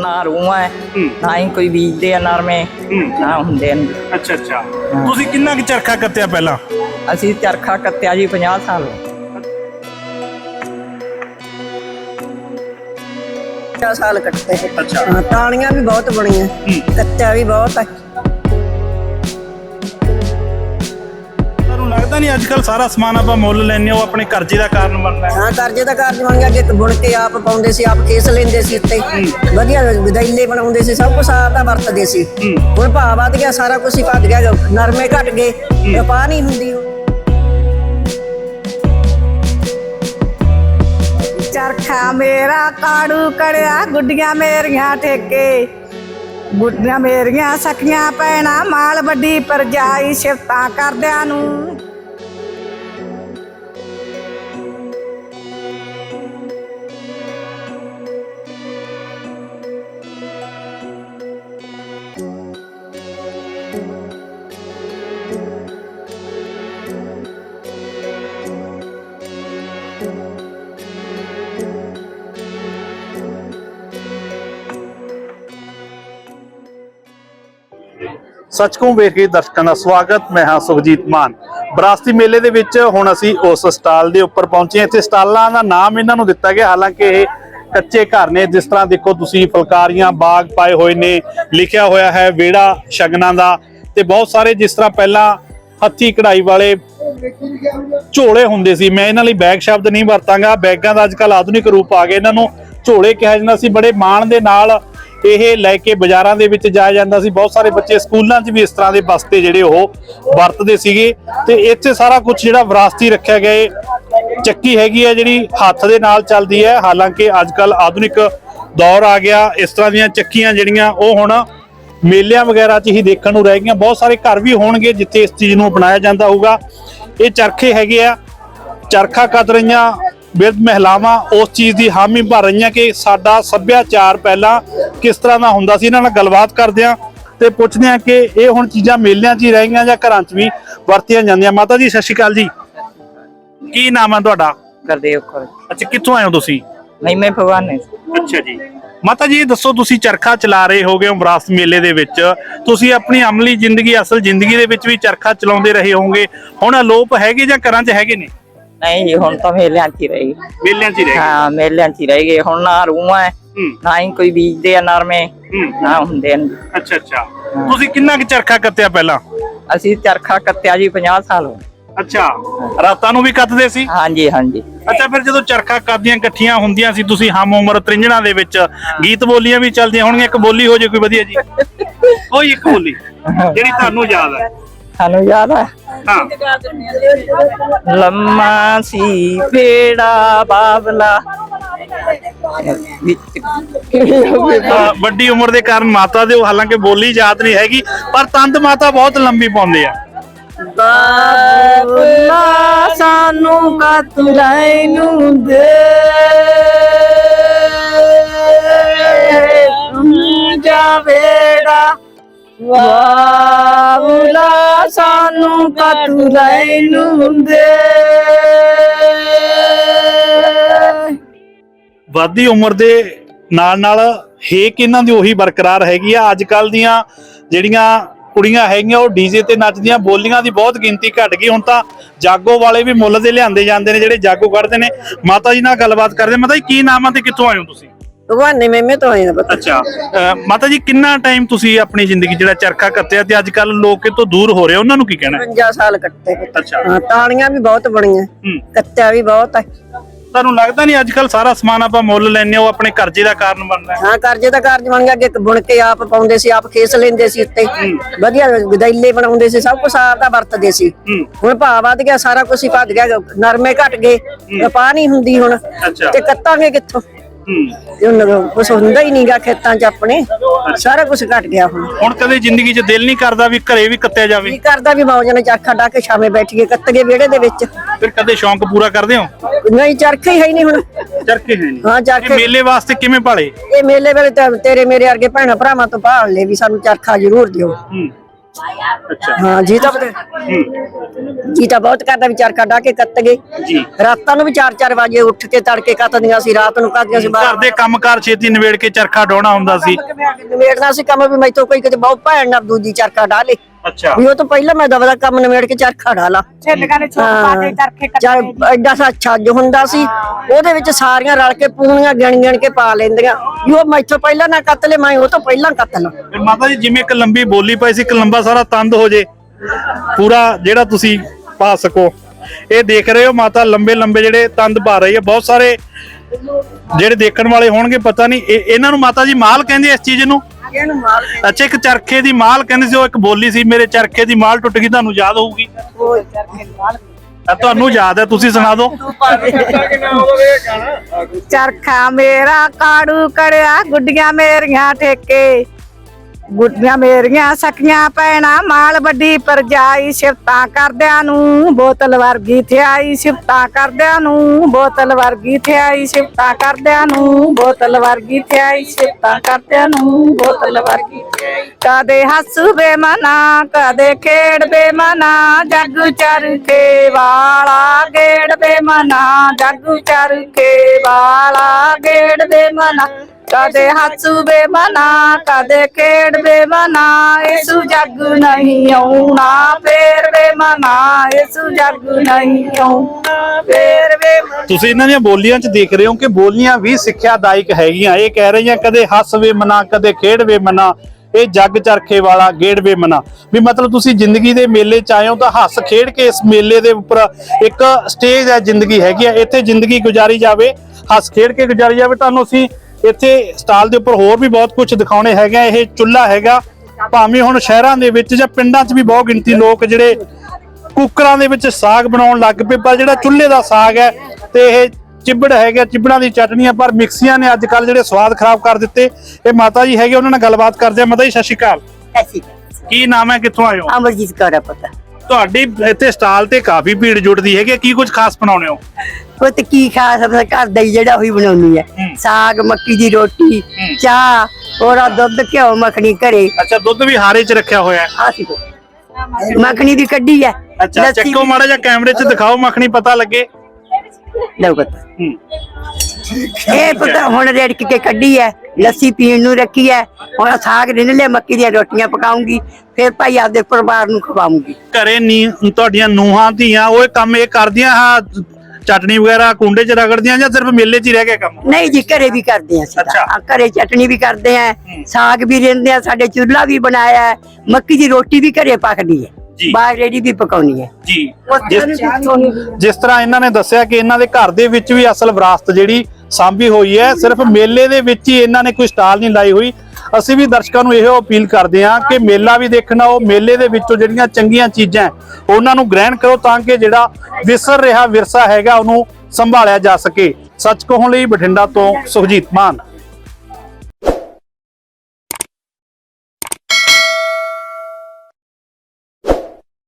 ਨਾ ਰੂਹਾਂ ਹੈ। ਨਾ ਹੀ ਕੋਈ ਬੀਜਦੇ ਆ ਨਰਮੇ ਨਾ ਹੁੰਦੇ ਨੇ ਅੱਛਾ ਅੱਛਾ। ਤੁਸੀਂ ਕਿੰਨਾ ਕੁ ਚਰਖਾ ਕੱਤਿਆ ਪਹਿਲਾਂ? ਅਸੀਂ ਚਰਖਾ ਕੱਤਿਆ ਜੀ 50 ਸਾਲ 50 ਸਾਲ ਕੱਟੇ। ਅੱਛਾ। ਤਾਣੀਆਂ ਵੀ ਬਹੁਤ ਬਣੀਆਂ ਕੱਤਿਆ ਵੀ ਬਹੁਤ ਹੈ ਨਹੀਂ ਅੱਜ ਕੱਲ ਸਾਰਾ ਸਮਾਨ ਆਪਾਂ ਮੁੱਲ ਲੈਣੇ ਉਹ ਆਪਣੇ ਕਰਜ਼ੇ ਦਾ ਕਾਰਨ ਬਣਦਾ ਹੈ। ਹਾਂ ਕਰਜ਼ੇ ਦਾ ਕਾਰਜ ਬਣ ਗਿਆ ਅੱਗੇ ਬੁਣ ਕੇ ਆਪ ਪਾਉਂਦੇ ਸੀ ਆਪ ਖੇਸ ਲੈਂਦੇ ਸੀ ਉੱਤੇ। ਵਧੀਆ ਗਦੈਲੇ ਬਣਾਉਂਦੇ ਸੀ ਸਭ ਕੁਝ ਆਪ ਦਾ ਵਰਤਦੇ ਸੀ। ਹੁਣ ਭਾਅ ਵੱਧ ਗਿਆ ਸਾਰਾ ਕੁਝ ਹੀ ਭੱਜ ਗਿਆ ਨਰਮੇ ਘਟ ਗਏ ਕਪਾਹ ਨਹੀਂ ਹੁੰਦੀ। ਚਰਖਾ ਮੇਰਾ ਕਾੜੂ ਕੜਿਆ ਗੁੱਡੀਆਂ ਮੇਰੀਆਂ ਠੇਕੇ। ਗੁੱਡੀਆਂ ਮੇਰੀਆਂ ਸਖੀਆਂ ਪੈਣਾ ਮਾਲ ਵੱਡੀ ਪਰਜਾਈ ਸਿਫਤਾਂ ਕਰਦਿਆਂ ਨੂੰ। ਸੱਚਕੋਂ ਵੇਖ ਕੇ ਦਰਸ਼ਕਾਂ ਦਾ ਸਵਾਗਤ। ਮੈਂ ਹਾਂ ਸੁਖਜੀਤ ਮਾਨ। ਬਰਾਸਤੀ ਮੇਲੇ ਦੇ ਵਿੱਚ ਹੁਣ ਅਸੀਂ ਉਸ ਸਟਾਲ ਦੇ ਉੱਪਰ ਪਹੁੰਚੇ ਇੱਥੇ ਸਟਾਲਾਂ ਦਾ ਨਾਮ ਇਹਨਾਂ ਨੂੰ ਦਿੱਤਾ ਗਿਆ। ਹਾਲਾਂਕਿ ਇਹ ਕੱਚੇ ਘਰ ਨੇ। ਜਿਸ ਤਰ੍ਹਾਂ ਦੇਖੋ ਤੁਸੀਂ ਫੁਲਕਾਰੀਆਂ, ਬਾਗ ਪਾਏ ਹੋਏ ਨੇ, ਲਿਖਿਆ ਹੋਇਆ ਹੈ ਵੇੜਾ ਸ਼ਗਨਾਂ ਦਾ। ਤੇ ਬਹੁਤ ਸਾਰੇ ਜਿਸ ਤਰ੍ਹਾਂ ਪਹਿਲਾਂ ਹੱਥੀ ਕਢਾਈ ਵਾਲੇ ਝੋਲੇ ਹੁੰਦੇ ਸੀ। ਮੈਂ ਇਹਨਾਂ ਲਈ ਬੈਗ ਸ਼ਬਦ ਨਹੀਂ ਵਰਤਾਂਗਾ। ਬੈਗਾਂ ਦਾ ਅੱਜਕੱਲ ਆਧੁਨਿਕ ਰੂਪ ਆ ਗਿਆ। ਇਹਨਾਂ ਨੂੰ ਝੋਲੇ ਕਿਹਾ ਜਾਂਦਾ ਸੀ। ਬੜੇ ਮਾਣ ਦੇ ਨਾਲ ਇਹ ਲੈ ਕੇ ਬਾਜ਼ਾਰਾਂ ਦੇ ਵਿੱਚ ਜਾਇਆ ਜਾਂਦਾ ਸੀ। ਬਹੁਤ ਸਾਰੇ ਬੱਚੇ ਸਕੂਲਾਂ 'ਚ ਵੀ ਇਸ ਤਰ੍ਹਾਂ ਦੇ ਬਸਤੇ ਜਿਹੜੇ ਉਹ ਵਰਤਦੇ ਸੀਗੇ। ਤੇ ਇੱਥੇ ਸਾਰਾ ਕੁਝ ਜਿਹੜਾ ਵਿਰਾਸਤੀ ਰੱਖਿਆ ਗਿਆ ਚੱਕੀ ਹੈਗੀ ਹੈ ਜਿਹੜੀ ਹੱਥ ਦੇ ਨਾਲ ਚੱਲਦੀ ਹੈ। ਹਾਲਾਂਕਿ ਅੱਜ ਅੱਜਕੱਲ ਆਧੁਨਿਕ ਦੌਰ ਆ ਗਿਆ, ਇਸ ਤਰ੍ਹਾਂ ਦੀਆਂ ਚੱਕੀਆਂ ਜਿਹੜੀਆਂ, ਉਹ ਹੁਣ ਮੇਲਿਆਂ ਵਗੈਰਾ 'ਚ ਹੀ ਦੇਖਣ ਨੂੰ ਰਹਿ ਗਈਆਂ। ਬਹੁਤ ਸਾਰੇ ਘਰ ਵੀ ਹੋਣਗੇ ਜਿੱਥੇ ਇਸ ਚੀਜ਼ ਨੂੰ ਅਪਣਾਇਆ ਜਾਂਦਾ ਹੋਊਗਾ। ਇਹ ਚਰਖੇ ਹੈਗੇ ਆ, ਚਰਖਾ ਕੱਤ ਰਹੀਆਂ, ਬਿਰਧ ਮਹਿਲਾਵਾਂ, ਉਸ ਚੀਜ਼ ਦੀ ਹਾਮੀ ਭਰ ਰਹੀਆਂ ਕਿ ਸਾਡਾ ਸੱਭਿਆਚਾਰ ਪਹਿਲਾਂ ਕਿਸ ਤਰ੍ਹਾਂ ਦਾ ਹੁੰਦਾ ਸੀ ਇਹਨਾਂ ਨਾਲ ਗੱਲਬਾਤ ਕਰਦੇ ਆ ਤੇ ਪੁੱਛਦੇ ਆ ਕਿ ਇਹ ਹੁਣ ਚੀਜ਼ਾਂ ਮੇਲਿਆਂ 'ਚ ਹੀ ਰਹਿ ਗਈਆਂ ਜਾਂ ਘਰਾਂ 'ਚ ਵੀ ਵਰਤੀਆਂ ਜਾਂਦੀਆਂ। ਮਾਤਾ ਜੀ ਸਤਿ ਸ਼੍ਰੀ ਅਕਾਲ ਜੀ। ਕੀ ਨਾਮ ਹੈ ਤੁਹਾਡਾ? ਗੁਰਦੇਵ ਕੋਲ ਅੱਛਾ ਕਿੱਥੋਂ ਆਏ ਹੋ ਤੁਸੀਂ? ਮਹਿਮੇ ਭਗਵਾਨ ਨੇ ਅੱਛਾ ਜੀ। ਮਾਤਾ ਜੀ ਦੱਸੋ ਤੁਸੀਂ ਚਰਖਾ ਚਲਾ ਰਹੇ ਹੋਗੇ ਹੋ ਵਿਰਾਸਤ ਮੇਲੇ ਦੇ ਵਿੱਚ। ਤੁਸੀਂ ਆਪਣੀ ਅਮਲੀ ਜ਼ਿੰਦਗੀ ਅਸਲ ਜ਼ਿੰਦਗੀ ਦੇ ਵਿੱਚ ਵੀ ਚਰਖਾ ਚਲਾਉਂਦੇ ਰਹੇ ਹੋਗੇ। ਹੁਣ ਅਲੋਪ ਹੈਗੇ ਜਾਂ ਘਰਾਂ 'ਚ ਹੈਗੇ ਨੇ? ਨਹੀਂ ਜੀ ਹੁਣ ਤਾਂ ਮੇਲਿਆਂ 'ਚ ਹੀ ਰਹੀ। ਮੇਲਿਆਂ 'ਚ ਹੀ ਰਹਿ। ਹਾਂ ਮੇਲਿਆਂ 'ਚ ਹੀ ਰਹਿ ਗਏ। ਹੁਣ ਨਾ ਰੂਹਾਂ ਹੈ। ਨਾ ਹੀ ਕੋਈ ਬੀਜਦੇ ਆ ਨਰਮੇ ਨਾ ਹੁੰਦੇ ਨੇ ਅੱਛਾ ਅੱਛਾ। ਤੁਸੀਂ ਕਿੰਨਾ ਕੁ ਚਰਖਾ ਕੱਤਿਆ ਪਹਿਲਾਂ? ਅਸੀਂ ਚਰਖਾ ਕੱਤਿਆ ਜੀ 50 ਸਾਲ ਹੋ। ਅੱਛਾ। ਰਾਤਾਂ ਨੂੰ ਵੀ ਕੱਤਦੇ ਸੀ? ਹਾਂਜੀ ਹਾਂਜੀ। ਅੱਛਾ ਫਿਰ ਜਦੋਂ ਚਰਖਾ ਕੱਤਦੀਆਂ ਇਕੱਠੀਆਂ ਹੁੰਦੀਆਂ ਸੀ ਤੁਸੀਂ ਹਮ ਉਮਰ ਤ੍ਰਿੰਜਣਾ ਦੇ ਵਿੱਚ ਗੀਤ ਬੋਲੀਆਂ ਵੀ ਚੱਲਦੀਆਂ ਹੋਣਗੀਆਂ ਇੱਕ ਬੋਲੀ ਹੋ ਜੇ ਕੋਈ ਵਧੀਆ ਜੀ। ਕੋਈ ਇੱਕ ਬੋਲੀ ਜਿਹੜੀ ਤੁਹਾਨੂੰ ਯਾਦ ਹੈ ਸਾਨੂੰ ਯਾਦ ਹਾਂ ਲੰਮਾ ਸੀ ਫੇੜਾ ਬਾਬਲਾ। ਅ, ਵੱਡੀ ਉਮਰ ਦੇ ਕਾਰਨ ਮਾਤਾ ਦੇ ਉਹ ਹਾਲਾਂਕਿ ਬੋਲੀ ਯਾਦ ਨਹੀਂ ਹੈਗੀ ਪਰ ਤੰਦ ਮਾਤਾ ਬਹੁਤ ਲੰਬੀ ਪਾਉਂਦੇ ਆ। ਬਾਬਲਾ ਸਾਨੂੰ ਕਤਰਾਈ ਨੂੰ ਦੇ। ਜਾਵੇੜਾ ਬਾਬਲਾ ਸਾਨੂੰ ਕਤਰਾਈ ਨੂੰ ਦੇ ਵੱਧਦੀ ਉਮਰ ਦੇ ਨਾਲ ਨਾਲ ਹੇਕ ਇਹਨਾਂ ਦੀ ਉਹੀ ਬਰਕਰਾਰ ਹੈਗੀ ਆ। ਅੱਜ ਕੱਲ ਦੀਆਂ ਜਿਹੜੀਆਂ ਕੁੜੀਆਂ ਹੈਗੀਆਂ, ਉਹ ਡੀਜੇ ਤੇ ਨੱਚਦੀਆਂ, ਬੋਲੀਆਂ ਦੀ ਬਹੁਤ ਗਿਣਤੀ ਘਟ ਗਈ। ਹੁਣ ਤਾਂ ਜਾਗੋ ਵਾਲੇ ਵੀ ਮੁੱਲ ਦੇ ਲਿਆਂਦੇ ਜਾਂਦੇ ਨੇ, ਜਿਹੜੇ ਜਾਗੋ ਕੱਢਦੇ ਨੇ। ਮਾਤਾ ਜੀ ਨਾਲ ਗੱਲਬਾਤ ਕਰਦੇ ਮਾਤਾ ਜੀ, ਕੀ ਨਾਮ ਆ ਤੇ ਕਿੱਥੋਂ ਆਏ ਹੋ ਤੁਸੀਂ? ਭਗਵਾਨੇ ਮੇਮੇ ਤੋਂ ਆਏ ਨਾ ਪਤਾ ਅੱਛਾ। ਮਾਤਾ ਜੀ ਕਿੰਨਾ ਟਾਈਮ ਤੁਸੀਂ ਆਪਣੀ ਜ਼ਿੰਦਗੀ ਜਿਹੜਾ ਚਰਖਾ ਕੱਤਿਆ ਤੇ ਅੱਜ ਕੱਲ ਲੋਕ ਇਹ ਤੋਂ ਦੂਰ ਹੋ ਰਹੇ ਉਹਨਾਂ ਨੂੰ ਕੀ ਕਹਿਣਾ ਹੈ? 50 ਸਾਲ ਕੱਟੇ। ਅੱਛਾ। ਹਾਂ ਤਾਣੀਆਂ ਵੀ ਬਹੁਤ ਬਣੀਆਂ। ਹੂੰ। ਕੱਤਿਆ ਵੀ ਬਹੁਤ ਹੈ ਤੁਹਾਨੂੰ ਲੱਗਦਾ ਨਹੀਂ ਅੱਜ ਕੱਲ ਸਾਰਾ ਸਮਾਨ ਆਪਾਂ ਮੁੱਲ ਲੈਣੇ ਉਹ ਆਪਣੇ ਕਰਜ਼ੇ ਦਾ ਕਾਰਨ ਬਣਦਾ ਹੈ? ਹਾਂ ਕਰਜ਼ੇ ਦਾ ਕਾਰਜ ਬਣ ਗਿਆ ਅੱਗੇ ਬੁਣ ਕੇ ਆਪ ਪਾਉਂਦੇ ਸੀ ਆਪ ਖੇਸ ਲੈਂਦੇ ਸੀ ਉੱਤੇ। ਵਧੀਆ ਗਦੈਲੇ ਬਣਾਉਂਦੇ ਸੀ ਸਭ ਕੁਝ ਆਪ ਦਾ ਵਰਤਦੇ ਸੀ। ਹੂੰ। ਹੁਣ ਭਾਅ ਵੱਧ ਗਿਆ ਸਾਰਾ ਕੁਝ ਹੀ ਭੱਜ ਗਿਆ ਨਰਮੇ ਘਟ ਗਏ। ਕਪਾਹ ਨਹੀਂ ਹੁੰਦੀ ਹੁਣ। ਅੱਛਾ। ਤੇ ਕੱਤਾਂਗੇ ਕਿੱਥੋਂ? ਹੂੰ। ਕੁਝ ਹੁੰਦਾ ਹੀ ਨਹੀਂਗਾ ਖੇਤਾਂ 'ਚ ਆਪਣੇ। ਸਾਰਾ ਕੁਝ ਘਟ ਗਿਆ ਹੁਣ। ਹੁਣ ਕਦੇ ਜ਼ਿੰਦਗੀ 'ਚ ਦਿਲ ਨਹੀਂ ਕਰਦਾ ਵੀ ਘਰੇ ਵੀ ਕੱਤਿਆ ਜਾਵੇ? ਕੀ ਕਰਦਾ ਵੀ ਮੌਜ ਨਾਲ ਚਰਖਾ ਡਾ ਕੇ ਛਾਵੇਂ ਬੈਠ ਕੇ ਕੱਤ ਗਏ ਵਿਹੜੇ ਦੇ ਵਿੱਚ। ਫਿਰ ਕਦੇ ਸ਼ੌਂਕ ਪੂਰਾ ਕਰਦੇ ਹੋ? ਨਹੀਂ ਚਰਖਾ ਹੀ ਹੈ ਨਹੀਂ ਹੁਣ। ਚਰਖੇ ਹੈ ਨਹੀਂ। ਹਾਂ ਇਹ ਚਰਖੇ ਮੇਲੇ ਵਾਸਤੇ ਕਿਵੇਂ ਭਾਲੇ ਇਹ ਮੇਲੇ ਵੇਲੇ ਤਾਂ ਤੇਰੇ ਮੇਰੇ ਵਰਗੇ ਭੈਣਾਂ ਭਰਾਵਾਂ ਤੋਂ ਭਾਲ ਲੈ ਵੀ ਸਾਨੂੰ ਚਰਖਾ ਜ਼ਰੂਰ ਦਿਓ। ਹੂੰ। ਹਾਂ ਜੀ ਤਾਂ ਹੂੰ। ਜੀ ਤਾਂ ਬਹੁਤ ਕਰਦਾ ਵੀ ਚਰਖਾ ਡਾ ਕੇ ਕੱਤ ਗਏ। ਜੀ। ਰਾਤਾਂ ਨੂੰ ਵੀ 4-4 ਵਜੇ ਉੱਠ ਕੇ ਤੜਕੇ ਕੱਤਦੀਆਂ ਸੀ ਰਾਤ ਨੂੰ ਕੱਤਦੀਆਂ ਸੀ ਘਰ ਦੇ ਕੰਮਕਾਰ ਛੇਤੀ ਨਿਬੇੜ ਕੇ ਚਰਖਾ ਡਾਉਣਾ ਹੁੰਦਾ ਸੀ। ਨਵੇੜਨਾ ਸੀ ਕੰਮ ਵੀ ਮੈਥੋਂ ਕੋਈ ਕਿਤੇ ਬਹੁਤ ਭੈਣ ਨਾਲ ਦੂਜੀ ਚਰਖਾ ਡਾ ਲੇ। ਅੱਛਾ। ਵੀ ਉਹ ਤੋਂ ਪਹਿਲਾਂ ਮੈਂ ਦਬਦਾ ਕੰਮ ਨਵੇੜ ਕੇ ਚਰਖਾ ਢਾਲਾ ਛੇਲਕਾਂ ਨੇ ਛੋਟ ਪਾ ਕੇ ਚਰਖੇ ਚੱਲ ਐਡਾ ਸਾ ਛੱਜ ਹੁੰਦਾ ਸੀ। ਉਹਦੇ ਵਿੱਚ ਸਾਰੀਆਂ ਰਲ ਕੇ ਪੂਣੀਆਂ ਗਿਣ ਗਿਣ ਕੇ ਪਾ ਲੈਂਦੀਆਂ। ਵੀ ਉਹ ਮੈਥੋਂ ਪਹਿਲਾਂ ਨਾ ਕੱਤ ਲੈ ਮੈਂ ਉਹ ਤੋਂ ਪਹਿਲਾਂ ਕੱਤ ਲਾਂ। ਫਿਰ ਮਾਤਾ ਜੀ ਜਿਵੇਂ ਇੱਕ ਲੰਬੀ ਬੋਲੀ ਪਈ ਸੀ ਇੱਕ ਲੰਬਾ ਸਾਰਾ ਤੰਦ ਹੋ ਜੇ ਪੂਰਾ ਜਿਹੜਾ ਤੁਸੀਂ ਪਾ ਸਕੋ। ਇਹ ਦੇਖ ਰਹੇ ਹੋ ਮਾਤਾ ਲੰਬੇ ਲੰਬੇ ਜਿਹੜੇ ਤੰਦ ਪਾ ਰਹੀ ਹੈ। ਬਹੁਤ ਸਾਰੇ ਜਿਹੜੇ ਦੇਖਣ ਵਾਲੇ ਹੋਣਗੇ ਪਤਾ ਨਹੀਂ ਇਹ- ਇਹਨਾਂ ਨੂੰ ਮਾਤਾ ਜੀ ਮਾਲ ਕਹਿੰਦੇ ਆ ਇਸ ਚੀਜ਼ ਨੂੰ? ਇਹਨੂੰ ਮਾਲ ਅੱਛਾ ਇੱਕ ਚਰਖੇ ਦੀ ਮਾਲ ਕਹਿੰਦੇ ਸੀ ਉਹ ਇੱਕ ਬੋਲੀ ਸੀ ਮੇਰੇ ਚਰਖੇ ਦੀ ਮਾਲ ਟੁੱਟ ਗਈ ਤੁਹਾਨੂੰ ਯਾਦ ਹੋਊਗੀ। ਆ ਤੁਹਾਨੂੰ ਯਾਦ ਹੈ ਤੁਸੀਂ ਸੁਣਾ ਦਿਓ। ਚਰਖਾ ਮੇਰਾ ਕਾੜੂ ਕੜਿਆ ਗੁੱਡੀਆਂ ਮੇਰੀਆਂ ਠੇਕੇ। ਗੁੱਡੀਆਂ ਮੇਰੀਆਂ ਸਕੀਆਂ ਪੈਣਾ ਮਾਲ ਵੱਡੀ ਪਰਜਾਈ ਸਿਫਤਾਂ ਕਰਦਿਆਂ ਨੂੰ, ਬੋਤਲ ਵਰਗੀ ਥਿਆਈ ਸਿਫਤਾਂ ਕਰਦਿਆਂ ਨੂੰ, ਬੋਤਲ ਵਰਗੀ ਥਿਆਈ ਸਿਫਤਾਂ ਕਰਦਿਆਂ ਨੂੰ, ਬੋਤਲ ਵਰਗੀ ਥਿਆਈ ਸਿਫਤਾਂ ਕਰਦਿਆਂ ਨੂੰ, ਬੋਤਲ ਵਰਗੀ ਥਿਆਈ। ਕਦੇ ਹੱਸੂ ਬੇਮਨਾ, ਕਦੇ ਖੇਡ ਬੇਮਨਾ, ਜੱਗ ਚਰਖੇ ਵਾਲਾ ਗੇੜ ਬੇਮਨਾ, ਜੱਗ ਚਰਖੇ ਵਾਲਾ ਗੇੜ ਬੇਮਨਾ। ਕਦੇ ਹੱਸੂ ਬੇਮਨਾ ਕਦੇ ਖੇਡ ਬੇਮਨਾ ਇਸ ਜੱਗ ਨਹੀਂ ਆਉਣਾ। ਫੇਰ ਬੇਮਨਾ ਇਸ ਜੱਗ ਨਹੀਂ ਆਉਣਾ। ਫੇਰ ਤੁਸੀਂ ਇਹਨਾਂ ਦੀਆਂ ਬੋਲੀਆਂ 'ਚ ਦੇਖ ਰਹੇ ਹੋ ਕਿ ਬੋਲੀਆਂ ਵੀ ਸਿੱਖਿਆਦਾਇਕ ਹੈਗੀਆਂ। ਇਹ ਕਹਿ ਰਹੀਆਂ, ਕਦੇ ਹੱਸ ਮਨਾ ਕਦੇ ਖੇਡ ਮਨਾ ਇਹ ਜੱਗ ਚਰਖੇ ਵਾਲਾ, ਗੇੜ ਵੇ ਮਨਾ ਵੀ ਮਤਲਬ ਤੁਸੀਂ ਜ਼ਿੰਦਗੀ ਦੇ ਮੇਲੇ 'ਚ ਆਏ ਹੋ ਤਾਂ ਹੱਸ ਖੇਡ ਕੇ ਇਸ ਮੇਲੇ ਦੇ ਉੱਪਰ ਇੱਕ ਸਟੇਜ ਹੈ ਜ਼ਿੰਦਗੀ ਹੈਗੀ ਆ। ਇੱਥੇ ਜ਼ਿੰਦਗੀ ਗੁਜ਼ਾਰੀ ਜਾਵੇ, ਹੱਸ ਖੇਡ ਕੇ ਗੁਜ਼ਾਰੀ ਜਾਵੇ, ਤੁਹਾਨੂੰ ਅਸੀਂ ਇੱਥੇ ਸਟਾਲ ਦੇ ਉੱਪਰ ਹੋਰ ਵੀ ਬਹੁਤ ਕੁਝ ਦਿਖਾਉਣੇ ਹੈਗੇ। ਇਹ ਚੁੱਲ੍ਹਾ ਹੈਗਾ। ਭਾਵੇਂ ਹੁਣ ਸ਼ਹਿਰਾਂ ਦੇ ਵਿੱਚ ਜਾਂ ਪਿੰਡਾਂ 'ਚ ਵੀ ਬਹੁਤ ਗਿਣਤੀ ਲੋਕ ਜਿਹੜੇ ਕੁੱਕਰਾਂ ਦੇ ਵਿੱਚ ਸਾਗ ਬਣਾਉਣ ਲੱਗ ਪਏ ਪਰ ਜਿਹੜਾ ਚੁੱਲ੍ਹੇ ਦਾ ਸਾਗ ਹੈ ਤੇ ਇਹ ਚਿਬੜ ਹੈਗਾ ਚਿਬੜਾਂ ਦੀ ਚਟਨੀਆਂ ਪਰ ਮਿਕਸੀਆਂ ਨੇ ਅੱਜ ਕੱਲ ਜਿਹੜੇ ਸਵਾਦ ਖਰਾਬ ਕਰ ਦਿੱਤੇ। ਇਹ ਮਾਤਾ ਜੀ ਹੈਗੇ ਉਹਨਾਂ ਨਾਲ ਗੱਲਬਾਤ ਕਰਦੇ ਆ। ਮਾਤਾ ਜੀ ਸਤਿ ਸ਼੍ਰੀ ਅਕਾਲ। ਐਸੀ ਕੀ ਨਾਮ ਹੈ? ਕਿੱਥੋਂ ਆਏ ਹੋ? ਅਮਰਜੀਤ ਕੌਰ ਆ ਪਤਾ। ਤੁਹਾਡੀ ਇੱਥੇ ਸਟਾਲ ਤੇ ਕਾਫੀ ਭੀੜ ਜੁੜਦੀ ਹੈਗੀ ਕੀ ਕੁਝ ਖਾਸ ਬਣਾਉਣੇ ਹੋ? ਪੁੱਤ ਕੀ ਖਾਸ ਆਪਣਾ ਘਰ ਦਾ ਹੀ ਜਿਹੜਾ ਉਹੀ ਬਣਾਉਣੀ ਹੈ। ਹੂੰ। ਸਾਗ ਮੱਕੀ ਦੀ ਰੋਟੀ ਹੂੰ। ਚਾਹ ਹੋਰਾ ਦੁੱਧ ਘਿਓ ਮੱਖਣੀ ਘਰੇ। ਅੱਛਾ ਦੁੱਧ ਵੀ ਹਾਰੇ 'ਚ ਰੱਖਿਆ ਹੋਇਆ ਹੈ। ਆ ਸੀ ਮੱਖਣੀ ਦੀ ਕੱਢੀ ਹੈ। ਅੱਛਾ ਚੱਕੋ ਮਾੜਾ ਜਿਹਾ ਕੈਮਰੇ 'ਚ ਦਿਖਾਓ ਮੱਖਣੀ ਪਤਾ ਲੱਗੇ। ਲਓ ਪੁੱਤ। ਹੂੰ। ਇਹ ਪੁੱਤ ਹੁਣ ਰੇੜਕ ਕੇ ਕੱਢੀ ਹੈ ਲੱਸੀ ਪੀਣ ਨੂੰ ਰੱਖੀ ਹੈ ਹੁਣ ਸਾਗ ਰਿੰਨ ਲਿਆ ਮੱਕੀ ਦੀਆਂ ਰੋਟੀਆਂ ਪਕਾਉਂਗੀ ਫਿਰ ਭਾਈ ਆਪਦੇ ਪਰਿਵਾਰ ਨੂੰ ਖਵਾਉਂਗੀ। ਘਰੇ ਨੀ ਤੁਹਾਡੀਆਂ ਨੂਹਾਂ ਧੀਆਂ ਉਹ ਇਹ ਕੰਮ ਇਹ ਕਰਦੀਆਂ ਹਾਂ ਚਟਨੀ ਵਗੈਰਾ ਕੁੰਡੇ 'ਚ ਰਗੜਦੀਆਂ ਜਾਂ ਸਿਰਫ ਮੇਲੇ 'ਚ ਹੀ ਰਹਿ ਗਿਆ ਕੰਮ? ਨਹੀਂ ਜੀ ਘਰੇ ਵੀ ਕਰਦੇ ਆ ਅਸੀਂ ਅੱਛਾ। ਆ, ਘਰੇ ਚਟਣੀ ਵੀ ਕਰਦੇ ਆ ਸਾਗ ਵੀ ਰਿੰਦੇ ਆ ਸਾਡੇ ਚੁੱਲ੍ਹਾ ਵੀ ਬਣਾਇਆ ਹੈ ਮੱਕੀ ਦੀ ਰੋਟੀ ਵੀ ਘਰੇ ਪੱਕਦੀ ਹੈ ਜੀ। ਬਾਹਰ ਰੇੜੀ ਵੀ ਪਕਾਉਣੀ ਹੈ ਜੀ। ਜਿਸ ਜਿਸ ਤਰ੍ਹਾਂ ਇਹਨਾਂ ਨੇ ਦੱਸਿਆ ਕਿ ਇਹਨਾਂ ਦੇ ਘਰ ਦੇ ਵਿੱਚ ਵੀ ਅਸਲ ਵਿਰਾਸਤ ਜਿਹੜੀ ਸਾਂਭੀ ਹੋਈ ਹੈ। ਸਿਰਫ ਮੇਲੇ ਦੇ ਵਿੱਚ ਹੀ ਇਹਨਾਂ ਨੇ ਕੋਈ ਸਟਾਲ ਨਹੀਂ ਲਾਈ ਹੋਈ। ਅਸੀਂ ਵੀ ਦਰਸ਼ਕਾਂ ਨੂੰ ਇਹੋ ਅਪੀਲ ਕਰਦੇ ਹਾਂ ਕਿ ਮੇਲਾ ਵੀ ਦੇਖਣਾ, ਉਹ ਮੇਲੇ ਦੇ ਵਿੱਚੋਂ ਜਿਹੜੀਆਂ ਚੰਗੀਆਂ ਚੀਜ਼ਾਂ ਉਹਨਾਂ ਨੂੰ ਗ੍ਰਹਿਣ ਕਰੋ ਤਾਂ ਕਿ ਜਿਹੜਾ ਵਿਸਰ ਰਿਹਾ ਵਿਰਸਾ ਹੈਗਾ, ਉਹਨੂੰ ਸੰਭਾਲਿਆ ਜਾ ਸਕੇ। ਸੱਚ ਕਹਣ ਲਈ ਬਠਿੰਡਾ ਤੋਂ ਸੁਖਜੀਤ ਮਾਨ।